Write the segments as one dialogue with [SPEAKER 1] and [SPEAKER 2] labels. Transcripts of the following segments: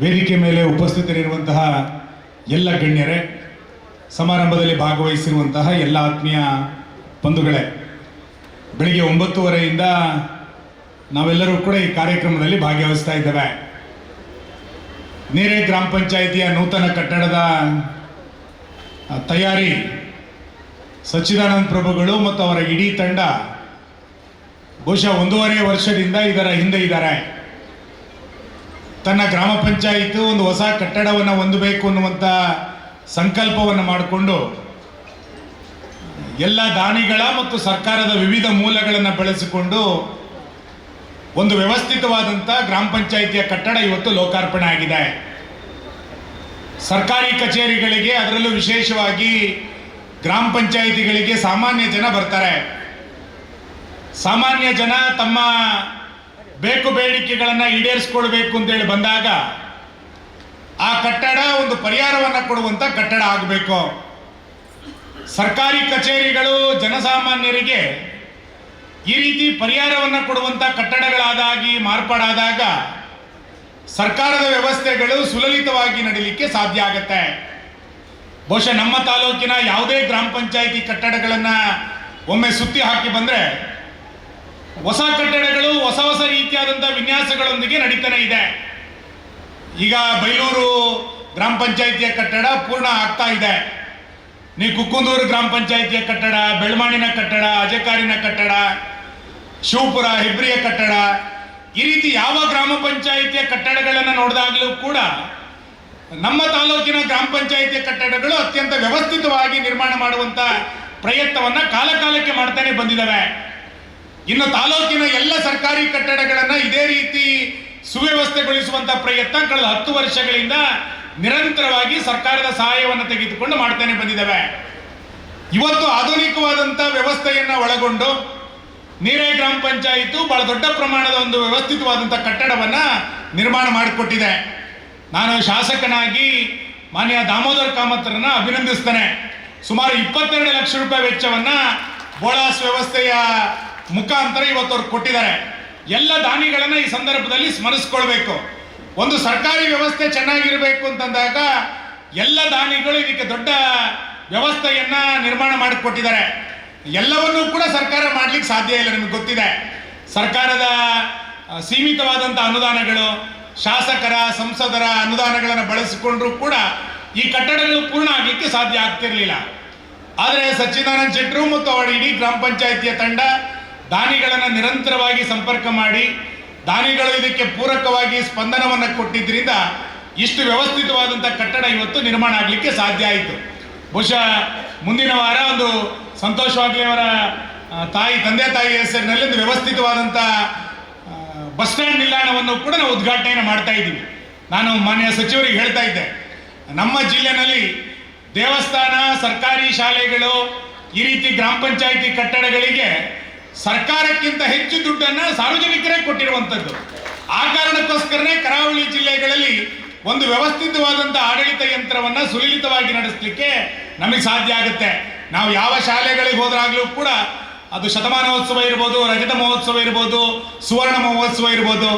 [SPEAKER 1] ವೇದಿಕೆ ಮೇಲೆ ಉಪಸ್ಥಿತರಿರುವಂತಹ ಎಲ್ಲ ಗಣ್ಯರೇ, ಸಮಾರಂಭದಲ್ಲಿ ಭಾಗವಹಿಸಿರುವಂತಹ ಎಲ್ಲ ಆತ್ಮೀಯ ಬಂಧುಗಳೇ, ಬೆಳಿಗ್ಗೆ ಒಂಬತ್ತುವರೆಯಿಂದ ನಾವೆಲ್ಲರೂ ಕೂಡ ಈ ಕಾರ್ಯಕ್ರಮದಲ್ಲಿ ಭಾಗವಹಿಸ್ತಾ ಇದ್ದೇವೆ. ನೇರೆ ಗ್ರಾಮ ಪಂಚಾಯಿತಿಯ ನೂತನ ಕಟ್ಟಡದ ತಯಾರಿ, ಸಚ್ಚಿದಾನಂದ ಪ್ರಭುಗಳು ಮತ್ತು ಅವರ ಇಡೀ ತಂಡ ಬಹುಶಃ ಒಂದೂವರೆ ವರ್ಷದಿಂದ ಇದರ ಹಿಂದೆ ಇದ್ದಾರೆ. ತನ್ನ ಗ್ರಾಮ ಪಂಚಾಯಿತು ಒಂದು ಹೊಸ ಕಟ್ಟಡವನ್ನು ಹೊಂದಬೇಕು ಅನ್ನುವಂಥ ಸಂಕಲ್ಪವನ್ನು ಮಾಡಿಕೊಂಡು ಎಲ್ಲ ದಾನಿಗಳ ಮತ್ತು ಸರ್ಕಾರದ ವಿವಿಧ ಮೂಲಗಳನ್ನು ಬಳಸಿಕೊಂಡು ಒಂದು ವ್ಯವಸ್ಥಿತವಾದಂಥ ಗ್ರಾಮ ಪಂಚಾಯಿತಿಯ ಕಟ್ಟಡ ಇವತ್ತು ಲೋಕಾರ್ಪಣೆ ಆಗಿದೆ. ಸರ್ಕಾರಿ ಕಚೇರಿಗಳಿಗೆ ಅದರಲ್ಲೂ ವಿಶೇಷವಾಗಿ ಗ್ರಾಮ ಪಂಚಾಯಿತಿಗಳಿಗೆ ಸಾಮಾನ್ಯ ಜನ ಬರ್ತಾರೆ. ಸಾಮಾನ್ಯ ಜನ ತಮ್ಮ ಬೇಕು ಬೇಡಿಕೆಗಳನ್ನು ಈಡೇರಿಸ್ಕೊಳ್ಬೇಕು ಅಂತೇಳಿ ಬಂದಾಗ ಆ ಕಟ್ಟಡ ಒಂದು ಪರಿಹಾರವನ್ನು ಕೊಡುವಂಥ ಕಟ್ಟಡ ಆಗಬೇಕು. ಸರ್ಕಾರಿ ಕಚೇರಿಗಳು ಜನಸಾಮಾನ್ಯರಿಗೆ ಈ ರೀತಿ ಪರಿಹಾರವನ್ನು ಕೊಡುವಂಥ ಕಟ್ಟಡಗಳಾದಾಗಿ ಮಾರ್ಪಾಡಾದಾಗ ಸರ್ಕಾರದ ವ್ಯವಸ್ಥೆಗಳು ಸುಲಲಿತವಾಗಿ ನಡೀಲಿಕ್ಕೆ ಸಾಧ್ಯ ಆಗುತ್ತೆ. ಬಹುಶಃ ನಮ್ಮ ತಾಲೂಕಿನ ಯಾವುದೇ ಗ್ರಾಮ ಪಂಚಾಯಿತಿ ಕಟ್ಟಡಗಳನ್ನು ಒಮ್ಮೆ ಸುತ್ತಿ ಹಾಕಿ ಬಂದರೆ ಹೊಸ ಕಟ್ಟಡಗಳು, ಹೊಸ ಹೊಸ ರೀತಿಯಾದಂಥ ವಿನ್ಯಾಸಗಳೊಂದಿಗೆ ನಡೀತಾನೆ ಇದೆ. ಈಗ ಬೈಲೂರು ಗ್ರಾಮ ಪಂಚಾಯಿತಿಯ ಕಟ್ಟಡ ಪೂರ್ಣ ಆಗ್ತಾ ಇದೆ. ನೀವು ಕುಕ್ಕುಂದೂರು ಗ್ರಾಮ ಪಂಚಾಯಿತಿಯ ಕಟ್ಟಡ, ಬೆಳ್ಮಾಣಿನ ಕಟ್ಟಡ, ಅಜಕಾರಿನ ಕಟ್ಟಡ, ಶಿವಪುರ ಹೆಬ್ರಿಯ ಕಟ್ಟಡ, ಈ ರೀತಿ ಯಾವ ಗ್ರಾಮ ಪಂಚಾಯಿತಿಯ ಕಟ್ಟಡಗಳನ್ನು ನೋಡಿದಾಗಲೂ ಕೂಡ ನಮ್ಮ ತಾಲೂಕಿನ ಗ್ರಾಮ ಪಂಚಾಯಿತಿಯ ಕಟ್ಟಡಗಳು ಅತ್ಯಂತ ವ್ಯವಸ್ಥಿತವಾಗಿ ನಿರ್ಮಾಣ ಮಾಡುವಂತ ಪ್ರಯತ್ನವನ್ನ ಕಾಲಕಾಲಕ್ಕೆ ಮಾಡ್ತಾನೆ ಬಂದಿದ್ದಾವೆ ಇನ್ನು ತಾಲೂಕಿನ ಎಲ್ಲ ಸರ್ಕಾರಿ ಕಟ್ಟಡಗಳನ್ನ ಇದೇ ರೀತಿ ಸುವ್ಯವಸ್ಥೆಗೊಳಿಸುವಂತ ಪ್ರಯತ್ನ ಕಳೆದ ಹತ್ತು ವರ್ಷಗಳಿಂದ ನಿರಂತರವಾಗಿ ಸರ್ಕಾರದ ಸಹಾಯವನ್ನು ತೆಗೆದುಕೊಂಡು ಮಾಡ್ತಾನೆ ಬಂದಿದ್ದಾವೆ. ಇವತ್ತು ಆಧುನಿಕವಾದಂಥ ವ್ಯವಸ್ಥೆಯನ್ನ ಒಳಗೊಂಡು ನೀರೇ ಗ್ರಾಮ ಪಂಚಾಯಿತು ಬಹಳ ದೊಡ್ಡ ಪ್ರಮಾಣದ ಒಂದು ವ್ಯವಸ್ಥಿತವಾದಂಥ ಕಟ್ಟಡವನ್ನ ನಿರ್ಮಾಣ ಮಾಡಿಕೊಟ್ಟಿದೆ. ನಾನು ಶಾಸಕನಾಗಿ ಮಾನ್ಯ ದಾಮೋದರ್ ಕಾಮತ್ರನ್ನ ಅಭಿನಂದಿಸ್ತೇನೆ. ಸುಮಾರು ಇಪ್ಪತ್ತೆರಡು ಲಕ್ಷ ರೂಪಾಯಿ ವೆಚ್ಚವನ್ನ ಬೋಳಾಸ್ ವ್ಯವಸ್ಥೆಯ ಮುಖಾಂತರ ಇವತ್ತು ಅವ್ರು ಕೊಟ್ಟಿದ್ದಾರೆ. ಎಲ್ಲ ದಾನಿಗಳನ್ನ ಈ ಸಂದರ್ಭದಲ್ಲಿ ಸ್ಮರಿಸ್ಕೊಳ್ಬೇಕು. ಒಂದು ಸರ್ಕಾರಿ ವ್ಯವಸ್ಥೆ ಚೆನ್ನಾಗಿರಬೇಕು ಅಂತಂದಾಗ ಎಲ್ಲ ದಾನಿಗಳು ಇದಕ್ಕೆ ದೊಡ್ಡ ವ್ಯವಸ್ಥೆಯನ್ನ ನಿರ್ಮಾಣ ಮಾಡಿಕೊಟ್ಟಿದ್ದಾರೆ. ಎಲ್ಲವನ್ನೂ ಕೂಡ ಸರ್ಕಾರ ಮಾಡ್ಲಿಕ್ಕೆ ಸಾಧ್ಯ ಇಲ್ಲ ನಿಮಗೆ ಗೊತ್ತಿದೆ. ಸರ್ಕಾರದ ಸೀಮಿತವಾದಂಥ ಅನುದಾನಗಳು, ಶಾಸಕರ, ಸಂಸದರ ಅನುದಾನಗಳನ್ನು ಬಳಸಿಕೊಂಡ್ರೂ ಕೂಡ ಈ ಕಟ್ಟಡಗಳು ಪೂರ್ಣ ಆಗಲಿಕ್ಕೆ ಸಾಧ್ಯ ಆಗ್ತಿರಲಿಲ್ಲ. ಆದರೆ ಸಚ್ಚಿದಾನಂದ ಶೆಟ್ಟರು ಮತ್ತು ಅವರ ಇಡೀ ಗ್ರಾಮ ಪಂಚಾಯಿತಿಯ ತಂಡ ದಾನಿಗಳನ್ನು ನಿರಂತರವಾಗಿ ಸಂಪರ್ಕ ಮಾಡಿ, ದಾನಿಗಳು ಇದಕ್ಕೆ ಪೂರಕವಾಗಿ ಸ್ಪಂದನವನ್ನು ಕೊಟ್ಟಿದ್ದರಿಂದ ಇಷ್ಟು ವ್ಯವಸ್ಥಿತವಾದಂಥ ಕಟ್ಟಡ ಇವತ್ತು ನಿರ್ಮಾಣ ಆಗಲಿಕ್ಕೆ ಸಾಧ್ಯ ಆಯಿತು. ಬಹುಶಃ ಮುಂದಿನ ವಾರ ಒಂದು ಸಂತೋಷ್ ಅವರ ತಾಯಿ, ತಂದೆ ತಾಯಿ ಹೆಸರಿನಲ್ಲಿ ಒಂದು ವ್ಯವಸ್ಥಿತವಾದಂಥ ಬಸ್ ಸ್ಟ್ಯಾಂಡ್ ನಿಲ್ದಾಣವನ್ನು ಕೂಡ ನಾವು ಉದ್ಘಾಟನೆಯನ್ನು ಮಾಡ್ತಾ ಇದ್ದೀವಿ. ನಾನು ಮಾನ್ಯ ಸಚಿವರಿಗೆ ಹೇಳ್ತಾ ಇದ್ದೆ, ನಮ್ಮ ಜಿಲ್ಲೆನಲ್ಲಿ ದೇವಸ್ಥಾನ, ಸರ್ಕಾರಿ ಶಾಲೆಗಳು, ಈ ರೀತಿ ಗ್ರಾಮ ಪಂಚಾಯಿತಿ ಕಟ್ಟಡಗಳಿಗೆ ಸರ್ಕಾರಕ್ಕಿಂತ ಹೆಚ್ಚು ದುಡ್ಡನ್ನ ಸಾರ್ವಜನಿಕರೇ ಕೊಟ್ಟಿರುವಂಥದ್ದು. ಆ ಕಾರಣಕ್ಕೋಸ್ಕರನೇ ಕರಾವಳಿ ಜಿಲ್ಲೆಗಳಲ್ಲಿ ಒಂದು ವ್ಯವಸ್ಥಿತವಾದಂಥ ಆಡಳಿತ ಯಂತ್ರವನ್ನ ಸುಲಲಿತವಾಗಿ ನಡೆಸಲಿಕ್ಕೆ ನಮಗೆ ಸಾಧ್ಯ ಆಗುತ್ತೆ. ನಾವು ಯಾವ ಶಾಲೆಗಳಿಗೆ ಹೋದ್ರಾಗಲೂ ಕೂಡ ಅದು ಶತಮಾನೋತ್ಸವ ಇರ್ಬೋದು, ರಜತ ಮಹೋತ್ಸವ ಇರ್ಬೋದು, ಸುವರ್ಣ ಮಹೋತ್ಸವ ಇರ್ಬೋದು.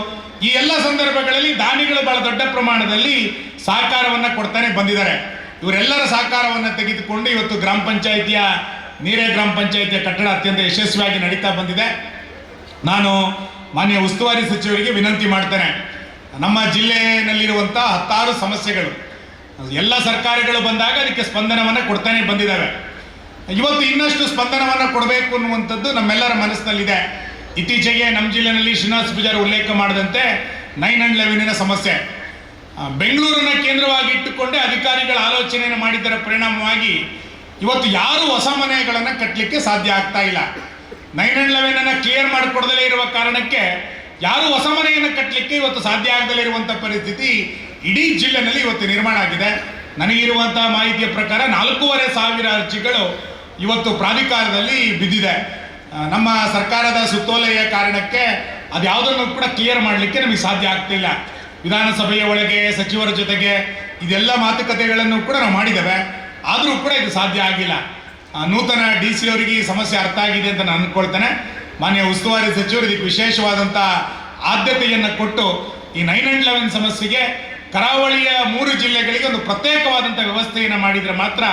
[SPEAKER 1] ಈ ಎಲ್ಲ ಸಂದರ್ಭಗಳಲ್ಲಿ ದಾನಿಗಳು ಬಹಳ ದೊಡ್ಡ ಪ್ರಮಾಣದಲ್ಲಿ ಸಹಕಾರವನ್ನ ಕೊಡ್ತಾನೆ ಬಂದಿದ್ದಾರೆ. ಇವರೆಲ್ಲರ ಸಹಕಾರವನ್ನು ತೆಗೆದುಕೊಂಡು ಇವತ್ತು ಗ್ರಾಮ ಪಂಚಾಯಿತಿಯ ನೀರೇ ಗ್ರಾಮ ಪಂಚಾಯಿತಿಯ ಕಟ್ಟಡ ಅತ್ಯಂತ ಯಶಸ್ವಿಯಾಗಿ ನಡೀತಾ ಬಂದಿದೆ. ನಾನು ಮಾನ್ಯ ಉಸ್ತುವಾರಿ ಸಚಿವರಿಗೆ ವಿನಂತಿ ಮಾಡ್ತೇನೆ. ನಮ್ಮ ಜಿಲ್ಲೆಯಲ್ಲಿರುವಂಥ ಹತ್ತಾರು ಸಮಸ್ಯೆಗಳು. ಎಲ್ಲ ಸರ್ಕಾರಗಳು ಬಂದಾಗ ಅದಕ್ಕೆ ಸ್ಪಂದನವನ್ನು ಕೊಡ್ತಾನೆ ಬಂದಿದ್ದಾವೆ. ಇವತ್ತು ಇನ್ನಷ್ಟು ಸ್ಪಂದನವನ್ನು ಕೊಡಬೇಕು ಅನ್ನುವಂಥದ್ದು ನಮ್ಮೆಲ್ಲರ ಮನಸ್ಸಿನಲ್ಲಿದೆ. ಇತ್ತೀಚೆಗೆ ನಮ್ಮ ಜಿಲ್ಲೆಯಲ್ಲಿ ಶ್ರೀನಿವಾಸ ಪೂಜಾರಿ ಉಲ್ಲೇಖ ಮಾಡಿದಂತೆ ನೈನ್ ಅಂಡ್ ಲೆವೆನಿನ ಸಮಸ್ಯೆ. ಬೆಂಗಳೂರನ್ನ ಕೇಂದ್ರವಾಗಿ ಇಟ್ಟುಕೊಂಡೇ ಅಧಿಕಾರಿಗಳ ಆಲೋಚನೆಯನ್ನು ಮಾಡಿದ್ದರ ಪರಿಣಾಮವಾಗಿ ಇವತ್ತು ಯಾರು ಹೊಸ ಮನೆಗಳನ್ನು ಕಟ್ಟಲಿಕ್ಕೆ ಸಾಧ್ಯ ಆಗ್ತಾ ಇಲ್ಲ. ನೈನ್ ಅಂಡ್ ಲೆವೆನ್ ಅನ್ನ ಕ್ಲಿಯರ್ ಮಾಡಿಕೊಡದಲೇ ಇರುವ ಕಾರಣಕ್ಕೆ ಯಾರು ಹೊಸ ಮನೆಯನ್ನು ಕಟ್ಟಲಿಕ್ಕೆ ಇವತ್ತು ಸಾಧ್ಯ ಆಗದಲೇ ಇರುವಂಥ ಪರಿಸ್ಥಿತಿ ಇಡೀ ಜಿಲ್ಲೆನಲ್ಲಿ ಇವತ್ತು ನಿರ್ಮಾಣ ಆಗಿದೆ. ನನಗಿರುವಂತಹ ಮಾಹಿತಿಯ ಪ್ರಕಾರ ನಾಲ್ಕೂವರೆ ಸಾವಿರ ಅರ್ಜಿಗಳು ಇವತ್ತು ಪ್ರಾಧಿಕಾರದಲ್ಲಿ ಬಿದ್ದಿದೆ. ನಮ್ಮ ಸರ್ಕಾರದ ಸುತ್ತೋಲೆಯ ಕಾರಣಕ್ಕೆ ಅದ್ಯಾವುದನ್ನು ಕೂಡ ಕ್ಲಿಯರ್ ಮಾಡಲಿಕ್ಕೆ ನಮಗೆ ಸಾಧ್ಯ ಆಗ್ತಿಲ್ಲ ವಿಧಾನಸಭೆಯ ಒಳಗೆ, ಸಚಿವರ ಜೊತೆಗೆ ಇದೆಲ್ಲ ಮಾತುಕತೆಗಳನ್ನು ಕೂಡ ನಾವು ಮಾಡಿದ್ದೇವೆ. ಆದರೂ ಕೂಡ ಇದು ಸಾಧ್ಯ ಆಗಿಲ್ಲ. ನೂತನ ಡಿ ಸಿ ಅವರಿಗೆ ಈ ಸಮಸ್ಯೆ ಅರ್ಥ ಆಗಿದೆ ಅಂತ ನಾನು ಅಂದ್ಕೊಳ್ತೇನೆ ಮಾನ್ಯ ಉಸ್ತುವಾರಿ ಸಚಿವರು ಇದಕ್ಕೆ ವಿಶೇಷವಾದಂಥ ಆದ್ಯತೆಯನ್ನು ಕೊಟ್ಟು ಈ ನೈನ್ ಅಂಡ್ ಲೆವೆನ್ ಸಮಸ್ಯೆಗೆ ಕರಾವಳಿಯ ಮೂರು ಜಿಲ್ಲೆಗಳಿಗೆ ಒಂದು ಪ್ರತ್ಯೇಕವಾದಂಥ ವ್ಯವಸ್ಥೆಯನ್ನು ಮಾಡಿದರೆ ಮಾತ್ರ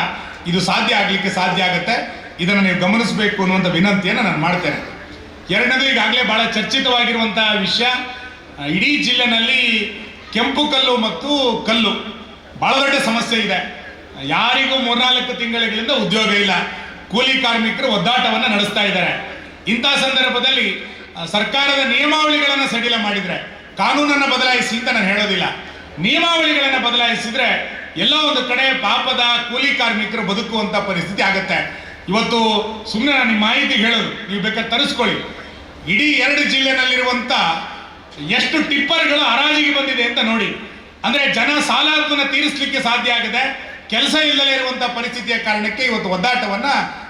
[SPEAKER 1] ಇದು ಸಾಧ್ಯ ಆಗಲಿಕ್ಕೆ ಸಾಧ್ಯ ಆಗುತ್ತೆ. ಇದನ್ನು ನೀವು ಗಮನಿಸಬೇಕು ಅನ್ನುವಂಥ ವಿನಂತಿಯನ್ನು ನಾನು ಮಾಡ್ತೇನೆ. ಎರಡನೇದು ಈಗಾಗಲೇ ಭಾಳ ಚರ್ಚಿತವಾಗಿರುವಂಥ ವಿಷಯ ಇಡೀ ಜಿಲ್ಲೆನಲ್ಲಿ ಕೆಂಪು ಕಲ್ಲು ಮತ್ತು ಕಲ್ಲು. ಭಾಳ ದೊಡ್ಡ ಸಮಸ್ಯೆ ಇದೆ. ಯಾರಿಗೂ ಮೂರ್ನಾಲ್ಕು ತಿಂಗಳಿಂದ ಉದ್ಯೋಗ ಇಲ್ಲ. ಕೂಲಿ ಕಾರ್ಮಿಕರು ಒದ್ದಾಟವನ್ನು ನಡೆಸ್ತಾ ಇದ್ದಾರೆ. ಇಂಥ ಸಂದರ್ಭದಲ್ಲಿ ಸರ್ಕಾರದ ನಿಯಮಾವಳಿಗಳನ್ನು ಸಡಿಲ ಮಾಡಿದರೆ, ಕಾನೂನನ್ನು ಬದಲಾಯಿಸಿ ಅಂತ ನಾನು ಹೇಳೋದಿಲ್ಲ. ನಿಯಮಾವಳಿಗಳನ್ನು ಬದಲಾಯಿಸಿದ್ರೆ, ಎಲ್ಲ ಒಂದು ಕಡೆ ಪಾಪದ ಕೂಲಿ ಕಾರ್ಮಿಕರು ಬದುಕುವಂಥ ಪರಿಸ್ಥಿತಿ ಆಗುತ್ತೆ. ಇವತ್ತು ಸುಮ್ಮನೆ ನಾನು ನಿಮ್ಮ ಮಾಹಿತಿ ಹೇಳೋದು, ನೀವು ಬೇಕಾದ್ರೆ ತರಿಸ್ಕೊಳ್ಳಿ. ಇಡೀ ಎರಡು ಜಿಲ್ಲೆನಲ್ಲಿರುವಂತ ಎಷ್ಟು ಟಿಪ್ಪರ್ಗಳು ಹರಾಜಿಗೆ ಬಂದಿದೆ ಅಂತ ನೋಡಿ. ಅಂದ್ರೆ ಜನ ಸಾಲವನ್ನು ತೀರಿಸಲಿಕ್ಕೆ ಸಾಧ್ಯ ಆಗಿದೆ. ಕೆಲಸ ಇಲ್ಲದೆ ಇರುವಂತ ಪರಿಸ್ಥಿತಿಯ ಕಾರಣಕ್ಕೆ ಇವತ್ತು ಒದ್ದಾಟವನ್ನ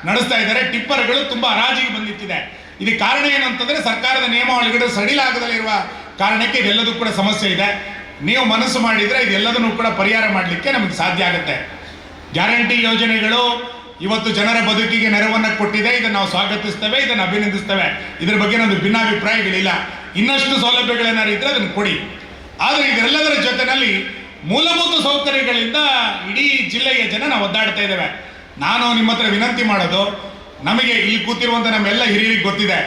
[SPEAKER 1] ನಡೆಸ್ತಾ ಇದ್ದಾರೆ. ಟಿಪ್ಪರ್ಗಳು ತುಂಬಾ ಹರಾಜಿಗೆ ಬಂದಿತ್ತಿದೆ ಇದಕ್ಕೆ ಕಾರಣ ಏನಂತಂದ್ರೆ ಸರ್ಕಾರದ ನಿಯಮಾವಳಿಗಳು ಸಡಿಲ ಆಗದಲ್ಲೇ ಇರುವ ಕಾರಣಕ್ಕೆ ಇದೆಲ್ಲದೂ ಕೂಡ ಸಮಸ್ಯೆ ಇದೆ. ನೀವು ಮನಸ್ಸು ಮಾಡಿದ್ರೆ ಇದೆಲ್ಲದನ್ನು ಕೂಡ ಪರಿಹಾರ ಮಾಡಲಿಕ್ಕೆ ನಮಗೆ ಸಾಧ್ಯ ಆಗುತ್ತೆ. ಗ್ಯಾರಂಟಿ ಯೋಜನೆಗಳು ಇವತ್ತು ಜನರ ಬದುಕಿಗೆ ನೆರವನ್ನು ಕೊಟ್ಟಿದೆ. ಇದನ್ನು ನಾವು ಸ್ವಾಗತಿಸ್ತೇವೆ, ಇದನ್ನು ಅಭಿನಂದಿಸ್ತೇವೆ. ಇದ್ರ ಬಗ್ಗೆ ನಮ್ದು ಭಿನ್ನಾಭಿಪ್ರಾಯಗಳಿಲ್ಲ. ಇನ್ನಷ್ಟು ಸೌಲಭ್ಯಗಳೇನಾರು ಇದ್ರೆ ಅದನ್ನು ಕೊಡಿ. ಆದರೆ ಇದೆಲ್ಲದರ ಜೊತೆನಲ್ಲಿ ಮೂಲಭೂತ ಸೌಕರ್ಯಗಳಿಂದ ಇಡೀ ಜಿಲ್ಲೆಯ ಜನ ನಾವು ಒದ್ದಾಡ್ತಾ ಇದ್ದೇವೆ. ನಾನು ನಿಮ್ಮ ಹತ್ರ ವಿನಂತಿ ಮಾಡೋದು, ನಮಗೆ ಇಲ್ಲಿ ಕೂತಿರುವಂಥ ನಮ್ಮೆಲ್ಲ ಹಿರಿಯರಿಗೆ ಗೊತ್ತಿದೆ.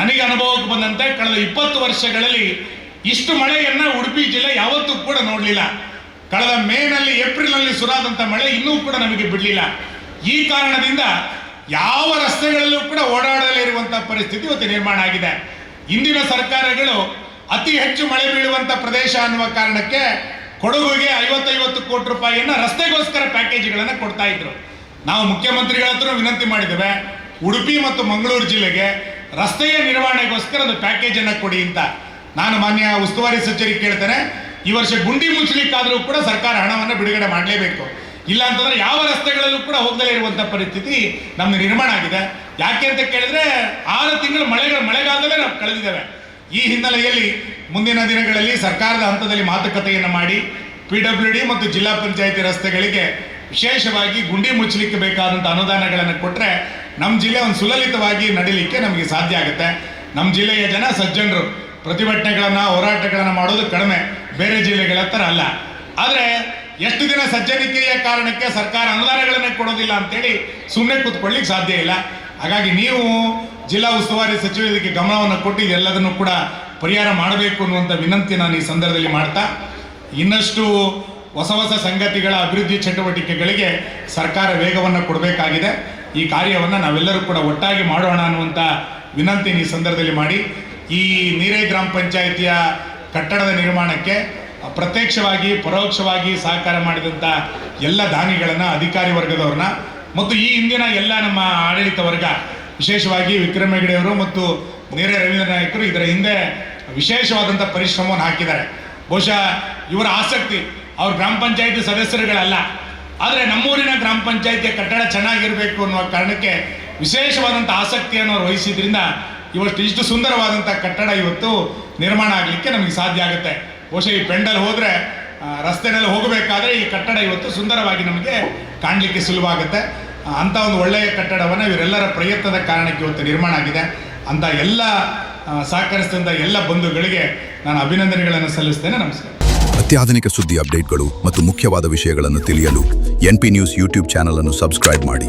[SPEAKER 1] ನನಗೆ ಅನುಭವಕ್ಕೆ ಬಂದಂತೆ ಕಳೆದ ಇಪ್ಪತ್ತು ವರ್ಷಗಳಲ್ಲಿ ಇಷ್ಟು ಮಳೆಯನ್ನ ಉಡುಪಿ ಜಿಲ್ಲೆ ಯಾವತ್ತೂ ಕೂಡ ನೋಡಲಿಲ್ಲ. ಕಳೆದ ಮೇನಲ್ಲಿ, ಏಪ್ರಿಲ್ನಲ್ಲಿ ಸುರಾದಂಥ ಮಳೆ ಇನ್ನೂ ಕೂಡ ನಮಗೆ ಬಿಡಲಿಲ್ಲ. ಈ ಕಾರಣದಿಂದ ಯಾವ ರಸ್ತೆಗಳಲ್ಲೂ ಕೂಡ ಓಡಾಡಲೇ ಇರುವಂಥ ಪರಿಸ್ಥಿತಿ ಇವತ್ತು ನಿರ್ಮಾಣ ಆಗಿದೆ. ಇಂದಿನ ಸರ್ಕಾರಗಳು ಅತಿ ಹೆಚ್ಚು ಮಳೆ ಬೀಳುವಂತ ಪ್ರದೇಶ ಅನ್ನುವ ಕಾರಣಕ್ಕೆ ಕೊಡಗುಗೆ ಐವತ್ತೈವತ್ತು ಕೋಟಿ ರೂಪಾಯಿಯನ್ನ ರಸ್ತೆಗೋಸ್ಕರ ಪ್ಯಾಕೇಜ್ಗಳನ್ನು ಕೊಡ್ತಾ ಇದ್ರು. ನಾವು ಮುಖ್ಯಮಂತ್ರಿಗಳತ್ರ ವಿನಂತಿ ಮಾಡಿದ್ದೇವೆ, ಉಡುಪಿ ಮತ್ತು ಮಂಗಳೂರು ಜಿಲ್ಲೆಗೆ ರಸ್ತೆಯ ನಿರ್ವಹಣೆಗೋಸ್ಕರ ಒಂದು ಪ್ಯಾಕೇಜ್ ಅನ್ನ ಕೊಡಿ ಅಂತ. ನಾನು ಮಾನ್ಯ ಉಸ್ತುವಾರಿ ಸಚಿವರಿಗೆ ಕೇಳ್ತೇನೆ, ಈ ವರ್ಷ ಗುಂಡಿ ಮುಚ್ಚಲಿಕ್ಕಾದರೂ ಕೂಡ ಸರ್ಕಾರ ಹಣವನ್ನು ಬಿಡುಗಡೆ ಮಾಡಲೇಬೇಕು. ಇಲ್ಲ ಅಂತಂದ್ರೆ ಯಾವ ರಸ್ತೆಗಳಲ್ಲೂ ಕೂಡ ಹೋಗದೇ ಇರುವಂತ ಪರಿಸ್ಥಿತಿ ನಮ್ಮ ನಿರ್ಮಾಣ ಆಗಿದೆ. ಯಾಕೆ ಅಂತ ಕೇಳಿದ್ರೆ ಆರು ತಿಂಗಳು ಮಳೆಗಳು, ಮಳೆಗಾಲದಲ್ಲೇ ನಾವು ಕಳೆದಿದ್ದೇವೆ. ಈ ಹಿನ್ನೆಲೆಯಲ್ಲಿ ಮುಂದಿನ ದಿನಗಳಲ್ಲಿ ಸರ್ಕಾರದ ಹಂತದಲ್ಲಿ ಮಾತುಕತೆಯನ್ನು ಮಾಡಿ ಪಿ ಡಬ್ಲ್ಯೂ ಡಿ ಮತ್ತು ಜಿಲ್ಲಾ ಪಂಚಾಯತಿ ರಸ್ತೆಗಳಿಗೆ ವಿಶೇಷವಾಗಿ ಗುಂಡಿ ಮುಚ್ಚಲಿಕ್ಕೆ ಬೇಕಾದಂಥ ಅನುದಾನಗಳನ್ನು ಕೊಟ್ಟರೆ ನಮ್ಮ ಜಿಲ್ಲೆ ಒಂದು ಸುಲಲಿತವಾಗಿ ನಡೀಲಿಕ್ಕೆ ನಮಗೆ ಸಾಧ್ಯ ಆಗುತ್ತೆ. ನಮ್ಮ ಜಿಲ್ಲೆಯ ಜನ ಸಜ್ಜನರು, ಪ್ರತಿಭಟನೆಗಳನ್ನು, ಹೋರಾಟಗಳನ್ನು ಮಾಡೋದು ಕಡಿಮೆ. ಬೇರೆ ಜಿಲ್ಲೆಗಳ ಥರ ಅಲ್ಲ. ಆದರೆ ಎಷ್ಟು ದಿನ ಸಜ್ಜನಿಕೆಯ ಕಾರಣಕ್ಕೆ ಸರ್ಕಾರ ಅನುದಾನಗಳನ್ನ ಕೊಡೋದಿಲ್ಲ ಅಂತೇಳಿ ಸುಮ್ಮನೆ ಕೂತ್ಕೊಳ್ಳಿಕ್ಕೆ ಸಾಧ್ಯ ಇಲ್ಲ. ಹಾಗಾಗಿ ನೀವು ಜಿಲ್ಲಾ ಉಸ್ತುವಾರಿ ಸಚಿವರು ಇದಕ್ಕೆ ಗಮನವನ್ನು ಕೊಟ್ಟು ಇದೆಲ್ಲದನ್ನು ಕೂಡ ಪರಿಹಾರ ಮಾಡಬೇಕು ಅನ್ನುವಂಥ ವಿನಂತಿ ನಾನು ಈ ಸಂದರ್ಭದಲ್ಲಿ ಮಾಡ್ತಾ, ಇನ್ನಷ್ಟು ಹೊಸ ಹೊಸ ಸಂಗತಿಗಳ ಅಭಿವೃದ್ಧಿ ಚಟುವಟಿಕೆಗಳಿಗೆ ಸರ್ಕಾರ ವೇಗವನ್ನು ಕೊಡಬೇಕಾಗಿದೆ. ಈ ಕಾರ್ಯವನ್ನು ನಾವೆಲ್ಲರೂ ಕೂಡ ಒಟ್ಟಾಗಿ ಮಾಡೋಣ ಅನ್ನುವಂಥ ವಿನಂತಿ ಈ ಸಂದರ್ಭದಲ್ಲಿ ಮಾಡಿ, ಈ ನೀರೇ ಗ್ರಾಮ ಪಂಚಾಯಿತಿಯ ಕಟ್ಟಡದ ನಿರ್ಮಾಣಕ್ಕೆ ಪ್ರತ್ಯಕ್ಷವಾಗಿ, ಪರೋಕ್ಷವಾಗಿ ಸಹಕಾರ ಮಾಡಿದಂಥ ಎಲ್ಲ ದಾನಿಗಳನ್ನು, ಅಧಿಕಾರಿ ವರ್ಗದವ್ರನ್ನ, ಮತ್ತು ಈ ಹಿಂದಿನ ಎಲ್ಲ ನಮ್ಮ ಆಡಳಿತ ವರ್ಗ ವಿಶೇಷವಾಗಿ ವಿಕ್ರಮ್ ಹೆಗಡೆ ಅವರು ಮತ್ತು ನೇರೆ ರವೀಂದ್ರ ನಾಯಕರು ಇದರ ಹಿಂದೆ ವಿಶೇಷವಾದಂಥ ಪರಿಶ್ರಮವನ್ನು ಹಾಕಿದ್ದಾರೆ. ಬಹುಶಃ ಇವರ ಆಸಕ್ತಿ ಅವ್ರ ಗ್ರಾಮ ಪಂಚಾಯತಿ ಸದಸ್ಯರುಗಳಲ್ಲ. ಆದರೆ ನಮ್ಮೂರಿನ ಗ್ರಾಮ ಪಂಚಾಯತಿಯ ಕಟ್ಟಡ ಚೆನ್ನಾಗಿರಬೇಕು ಅನ್ನುವ ಕಾರಣಕ್ಕೆ ವಿಶೇಷವಾದಂಥ ಆಸಕ್ತಿಯನ್ನು ಅವ್ರು ವಹಿಸಿದ್ರಿಂದ ಇವತ್ತು ಇಷ್ಟು ಸುಂದರವಾದಂಥ ಕಟ್ಟಡ ಇವತ್ತು ನಿರ್ಮಾಣ ಆಗಲಿಕ್ಕೆ ನಮಗೆ ಸಾಧ್ಯ ಆಗುತ್ತೆ. ಬಹುಶಃ ಈ ಪೆಂಡಲ್ ಹೋದರೆ ರಸ್ತೆನಲ್ಲಿ ಹೋಗಬೇಕಾದ್ರೆ ಈ ಕಟ್ಟಡ ಇವತ್ತು ಸುಂದರವಾಗಿ ನಮಗೆ ಕಾಣಲಿಕ್ಕೆ ಸುಲಭವಾಗುತ್ತೆ ಆ, ಅಂಥ ಒಂದು ಒಳ್ಳೆಯ ಕಟ್ಟಡವನ್ನು ಇವರೆಲ್ಲರ ಪ್ರಯತ್ನದ ಕಾರಣಕ್ಕೆ ಇವತ್ತು ನಿರ್ಮಾಣ ಆಗಿದೆ. ಅಂತ ಎಲ್ಲ ಸಹಕರಿಸಿದಂಥ ಎಲ್ಲ ಬಂಧುಗಳಿಗೆ ನಾನು ಅಭಿನಂದನೆಗಳನ್ನು ಸಲ್ಲಿಸ್ತೇನೆ. ನಮಸ್ಕಾರ.
[SPEAKER 2] ಅತ್ಯಾಧುನಿಕ ಸುದ್ದಿ ಅಪ್ಡೇಟ್ಗಳು ಮತ್ತು ಮುಖ್ಯವಾದ ವಿಷಯಗಳನ್ನು ತಿಳಿಯಲು ಎನ್ಪಿ ನ್ಯೂಸ್ ಯೂಟ್ಯೂಬ್ ಚಾನಲ್ ಅನ್ನು ಸಬ್ಸ್ಕ್ರೈಬ್ ಮಾಡಿ.